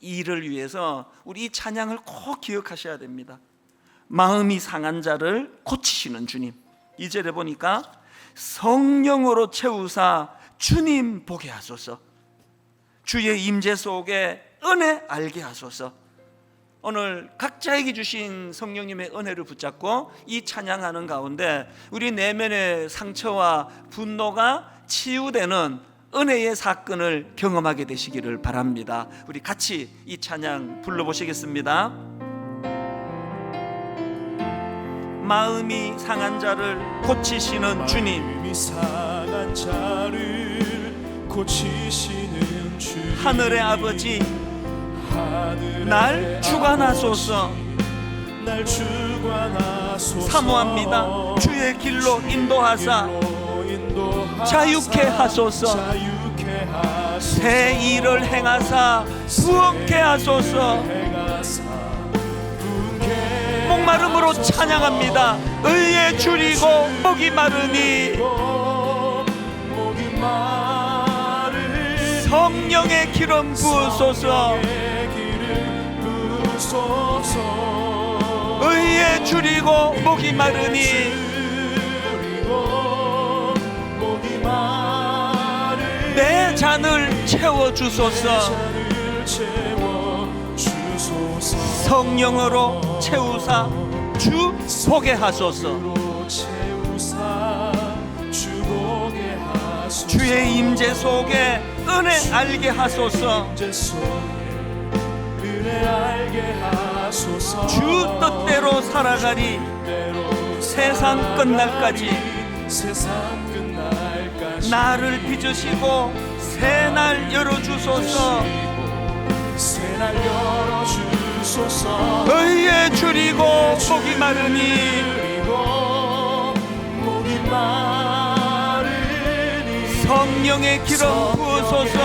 일을 위해서 우리 이 찬양을 꼭 기억하셔야 됩니다. 마음이 상한 자를 고치시는 주님. 이 절에 보니까 성령으로 채우사 주님 보게 하소서. 주의 임재 속에 은혜 알게 하소서. 오늘 각자에게 주신 성령님의 은혜를 붙잡고 이 찬양하는 가운데 우리 내면의 상처와 분노가 치유되는 은혜의 사건을 경험하게 되시기를 바랍니다. 우리 같이 이 찬양 불러보시겠습니다. 마음이 상한 자를 고치시는 주님. 고치시는 주님. 하늘의 아버지 하늘의 날 주관하소서. 날 주관하소서. 사모합니다. 주의 길로 인도하사 자유케 하소서. 새 일을 행하사 부흥케 하소서. 목마름으로 찬양합니다. 의에 줄이고 목이 마르니. 성령의 기름 부으소서. 의에 줄이고 목이 마르니 잔을 채워주소서. 성령으로 채우사 주 보게 하소서 로 채우사 주 보게 하소서. 주의 임재 속에 은혜 알게 하소서. 주 뜻대로 살아가리. 세상 끝날까지. 나를 빚으시고 새날 열어주소서. 새날 열어주소서 의에 줄이고 목이 마르니. 목이 마르니 성령의 기름 부으소서.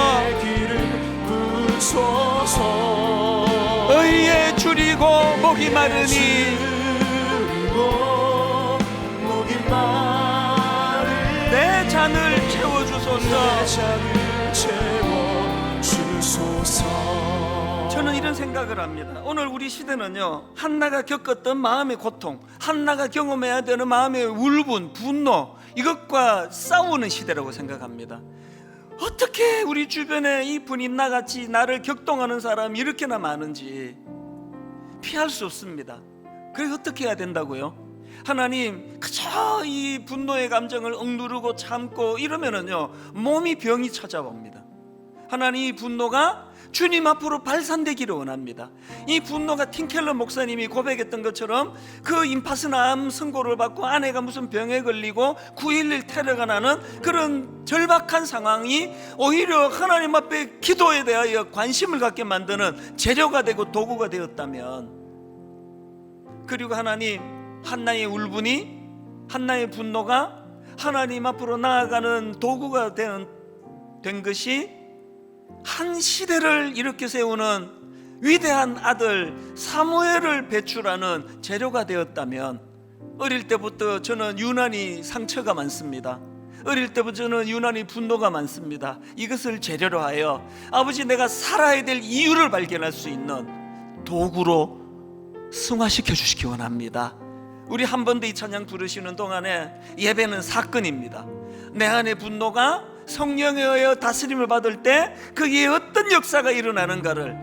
의에 줄이고 목이 마르니. 내 잔을 채워주소서 채워 주소서 저는 이런 생각을 합니다. 오늘 우리 시대는요, 한나가 겪었던 마음의 고통, 한나가 경험해야 되는 마음의 울분, 분노, 이것과 싸우는 시대라고 생각합니다. 어떻게 우리 주변에 이 분이 나같이 나를 격동하는 사람이 이렇게나 많은지 피할 수 없습니다. 그래 어떻게 해야 된다고요? 하나님 그저 이 분노의 감정을 억누르고 참고 이러면은요 몸이 병이 찾아옵니다. 하나님 이 분노가 주님 앞으로 발산되기를 원합니다. 이 분노가 틴켈러 목사님이 고백했던 것처럼 그 임파스남 선고를 받고 아내가 무슨 병에 걸리고 9.11 테러가 나는 그런 절박한 상황이 오히려 하나님 앞에 기도에 대하여 관심을 갖게 만드는 재료가 되고 도구가 되었다면 그리고 하나님 한나의 울분이 한나의 분노가 하나님 앞으로 나아가는 도구가 된, 된 것이 한 시대를 일으켜 세우는 위대한 아들 사무엘을 배출하는 재료가 되었다면 어릴 때부터 저는 유난히 상처가 많습니다. 어릴 때부터 저는 유난히 분노가 많습니다. 이것을 재료로 하여 아버지 내가 살아야 될 이유를 발견할 수 있는 도구로 승화시켜 주시기 원합니다. 우리 한 번 더 이 찬양 부르시는 동안에 예배는 사건입니다. 내 안의 분노가 성령에 의해 다스림을 받을 때 거기에 어떤 역사가 일어나는가를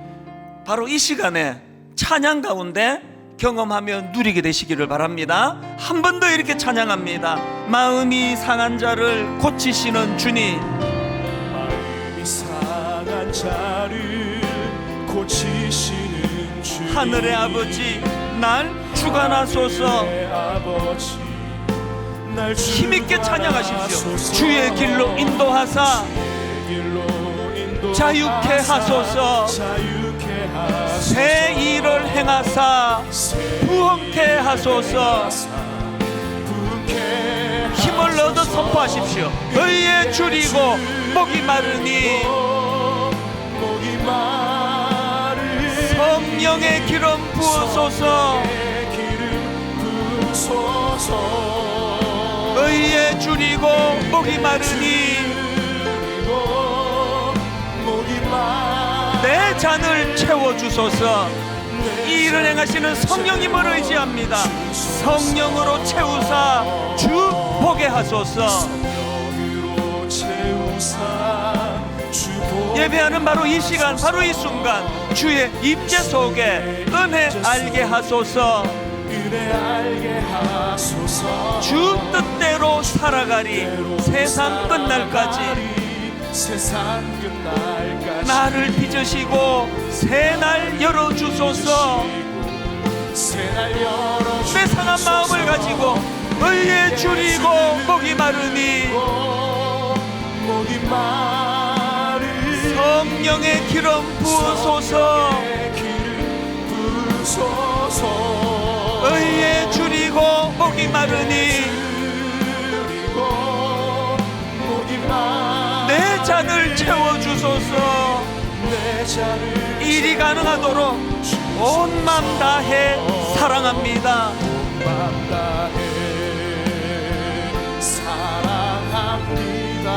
바로 이 시간에 찬양 가운데 경험하며 누리게 되시기를 바랍니다. 한 번 더 이렇게 찬양합니다. 마음이 상한 자를 고치시는 주님. 마음이 상한 자를 고치시는 주 하늘의 아버지 날 주관하소서. 힘있게 찬양하십시오. 주의 길로 인도하사. 자유케 하소서. 새 일을 행하사. 부흥케 하소서. 힘을 얻어 선포하십시오. 의에 줄이고 목이 마르니. 목이 마르니 성령의 기름 부어소서. 의에 줄이고 목이 마르니 내 잔을 채워주소서. 이 일을 행하시는 성령님을 의지합니다. 성령으로 채우사 주 보게 하소서 예배하는 바로 이 시간 바로 이 순간 주의 임재 속에 은혜 알게 하소서. 주 뜻대로 살아가리. 세상 끝날까지. 나를 빚으시고 새날 열어주소서. 새날 열어 내 상한 마음을 가지고 의에 줄이고 목이 마르니 성령의 기름 부으소서. 의에 줄이고 목이 마르니. 내 잔을 채워주소서. 일이 가능하도록 온 맘 다해 사랑합니다.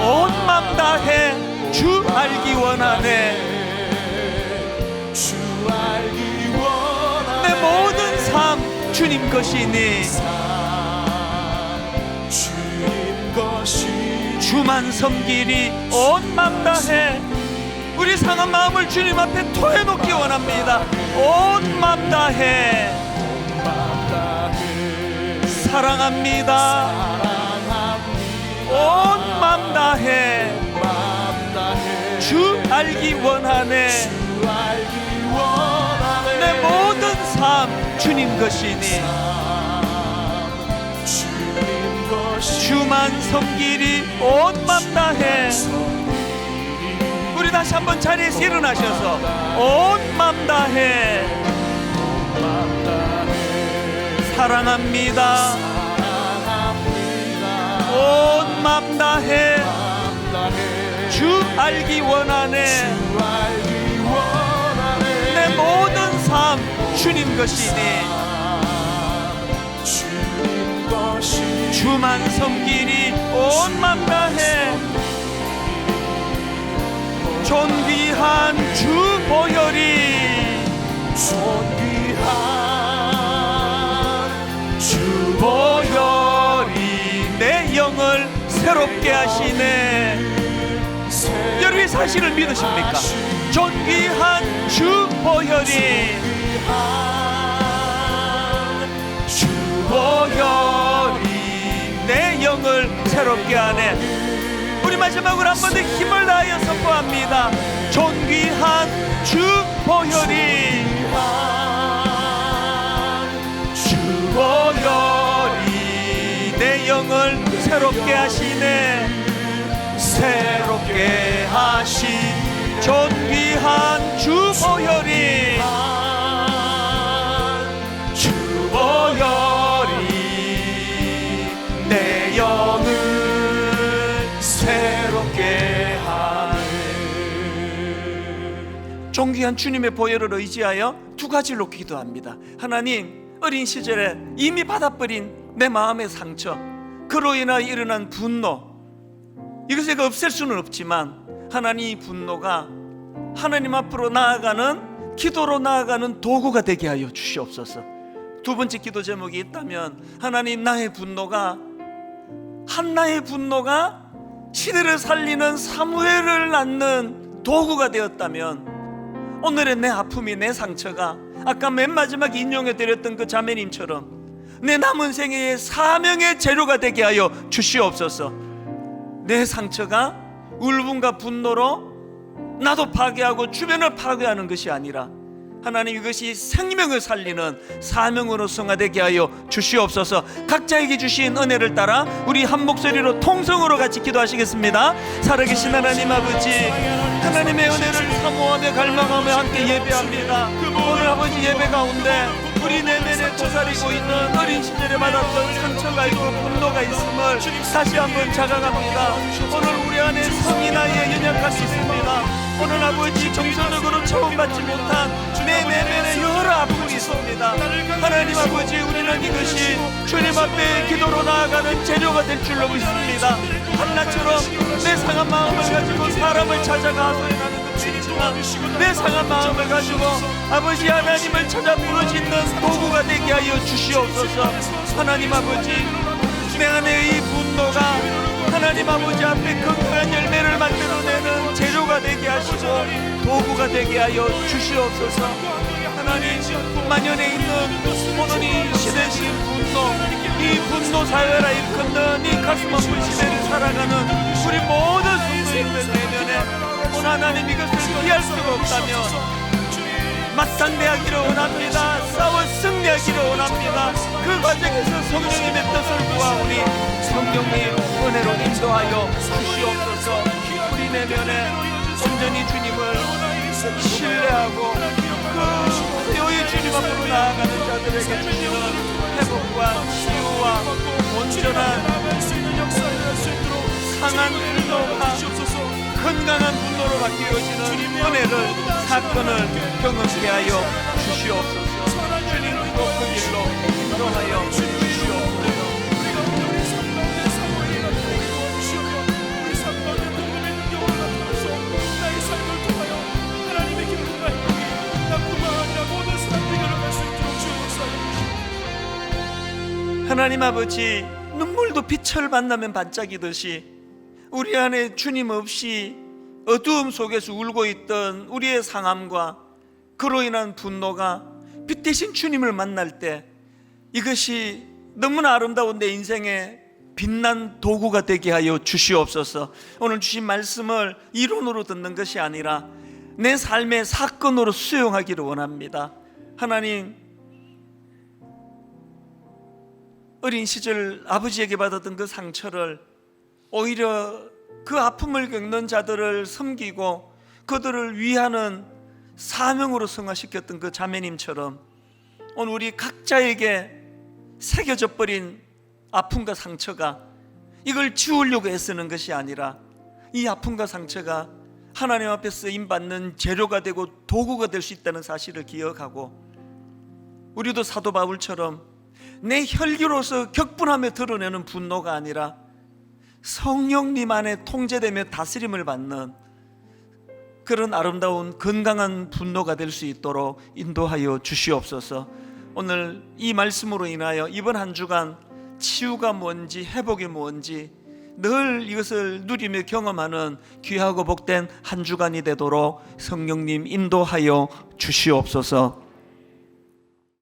온 맘 다해 주 알기 원하네. 주 알기 원하네. 내 모든 삶 주님 것이니. 주님 것이 주만 섬기리 온 맘 다해. 우리 상한 마음을 주님 앞에 토해 놓기 원합니다. 온 맘 다해. 사랑합니다. 온 맘 다해 알기 원하네. 내 모든 삶 주님 것이니. 주님 것이 주만 섬기리 온 맘 다해. 우리 다시 한번 자리에서 일어나셔서 온 맘 다해. 사랑합니다. 온 맘 다해 맘 다해 주 알기 원하네. 내 모든 삶 주님 것이니 주만 섬기리 온맘 다해. 존귀한 주 보혈이 존귀한 주 보혈이 내 영을 새롭게 하시네 여러분 이 사실을 믿으십니까? 존귀한 주 보혈이. 주 보혈이 내 영을 새롭게 하네. 우리 마지막으로 한 번 더 힘을 다하여 선포합니다. 존귀한 주 보혈이. 주 보혈이 내 영을 새롭게 하시네 새롭게 하신 존귀한 주 보혈이 주 보혈이 내 영을 새롭게 하네 존귀한 주님의 보혈을 의지하여 두 가지로 기도합니다. 하나님 어린 시절에 이미 받아버린 내 마음의 상처 그로 인하여 일어난 분노 이것을 제가 없앨 수는 없지만 하나님 이 분노가 하나님 앞으로 나아가는 기도로 나아가는 도구가 되게 하여 주시옵소서. 두 번째 기도 제목이 있다면 하나님 나의 분노가 한 나의 분노가 시대를 살리는 사무엘을 낳는 도구가 되었다면 오늘의 내 아픔이 내 상처가 아까 맨 마지막 인용해 드렸던 그 자매님처럼 내 남은 생애의 사명의 재료가 되게 하여 주시옵소서. 내 상처가 울분과 분노로 나도 파괴하고 주변을 파괴하는 것이 아니라 하나님 이것이 생명을 살리는 사명으로 승화되게 하여 주시옵소서. 각자에게 주신 은혜를 따라 우리 한 목소리로 통성으로 같이 기도하시겠습니다. 살아계신 하나님 아버지 하나님의 은혜를 사모하며 갈망하며 함께 예배합니다. 오늘 아버지 예배 가운데 우리 내면에 고사리고 있는 어린 시절에 받았던 상처가 있고 있음을 다시 한번 자각합니다. 오늘 우리 안에 성이 나의 연약함이 있습니다. 오늘 아버지 정서적으로 처음받지 못한 내 내면에 여러 아픔이 있습니다. 하나님 아버지 우리는 이것이 주님 앞에 기도로 나아가는 재료가 될 줄로 믿습니다. 한나처럼 내 상한 마음을 가지고 사람을 찾아가 상한 내 상한 마음을 가지고 아버지 하나님을 찾아 부르짖는 도구가 되게 하여 주시옵소서. 하나님 아버지 내 안에 이 분노가 하나님 아버지 앞에 건강한 열매를 만들어내는 재료가 되게 하시고 도구가 되게 하여 주시옵소서. 하나님 만연해 있는 오늘 이 시대식 분노 이 분노 사회라 일컫는 이 가슴 아픈 시대를 살아가는 우리 모든 성도님들 내면에 오늘 하나님 이것을 피할 수가 없다면 맞상대하기를 원합니다. 싸워 승리하기를 원합니다. 그 과정에서 성령님의 뜻을 구하오니 성령님 은혜로 인도하여 주시옵소서 우리 내면에 온전히 주님을 신뢰하고 그 태호의 주님 앞으로 나아가는 자들에게 주시는 회복과 치유와 온전한 상한 분노가 건강한 분노로 바뀌어지는 은혜를 사건을 경험케 하여 주시옵소서 주님도 그 길로 인도하여 하나님 아버지 눈물도 빛을 만나면 반짝이듯이 우리 안에 주님 없이 어두움 속에서 울고 있던 우리의 상함과 그로 인한 분노가 빛 대신 주님을 만날 때 이것이 너무나 아름다운 내 인생의 빛난 도구가 되게 하여 주시옵소서. 오늘 주신 말씀을 이론으로 듣는 것이 아니라 내 삶의 사건으로 수용하기를 원합니다. 하나님 어린 시절 아버지에게 받았던 그 상처를 오히려 그 아픔을 겪는 자들을 섬기고 그들을 위하는 사명으로 승화시켰던 그 자매님처럼 오늘 우리 각자에게 새겨져 버린 아픔과 상처가 이걸 지우려고 애쓰는 것이 아니라 이 아픔과 상처가 하나님 앞에 쓰임 받는 재료가 되고 도구가 될 수 있다는 사실을 기억하고 우리도 사도 바울처럼 내 혈기로서 격분하며 드러내는 분노가 아니라 성령님 안에 통제되며 다스림을 받는 그런 아름다운 건강한 분노가 될 수 있도록 인도하여 주시옵소서. 오늘 이 말씀으로 인하여 이번 한 주간 치유가 뭔지 회복이 뭔지 늘 이것을 누리며 경험하는 귀하고 복된 한 주간이 되도록 성령님 인도하여 주시옵소서.